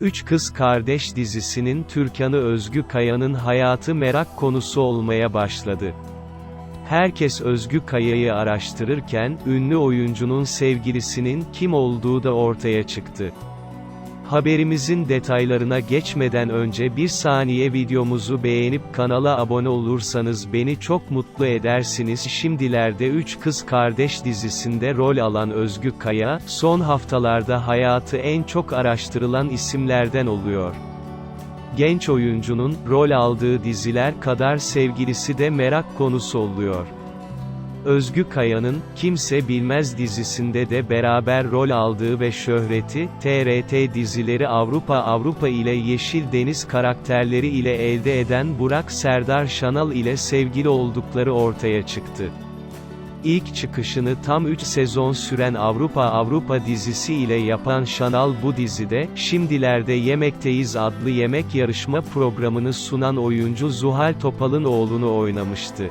Üç Kız Kardeş dizisinin Türkan'ı Özgü Kaya'nın hayatı merak konusu olmaya başladı. Herkes Özgü Kaya'yı araştırırken, ünlü oyuncunun sevgilisinin kim olduğu da ortaya çıktı. Haberimizin detaylarına geçmeden önce bir saniye videomuzu beğenip kanala abone olursanız beni çok mutlu edersiniz. Şimdilerde Üç Kız Kardeş dizisinde rol alan Özgü Kaya, son haftalarda hayatı en çok araştırılan isimlerden oluyor. Genç oyuncunun, rol aldığı diziler kadar sevgilisi de merak konusu oluyor. Özgü Kaya'nın, Kimse Bilmez dizisinde de beraber rol aldığı ve şöhreti, TRT dizileri Avrupa Avrupa ile Yeşil Deniz karakterleri ile elde eden Burak Serdar Şanal ile sevgili oldukları ortaya çıktı. İlk çıkışını tam 3 sezon süren Avrupa Avrupa dizisi ile yapan Şanal bu dizide, Şimdilerde Yemekteyiz adlı yemek yarışma programını sunan oyuncu Zuhal Topal'ın oğlunu oynamıştı.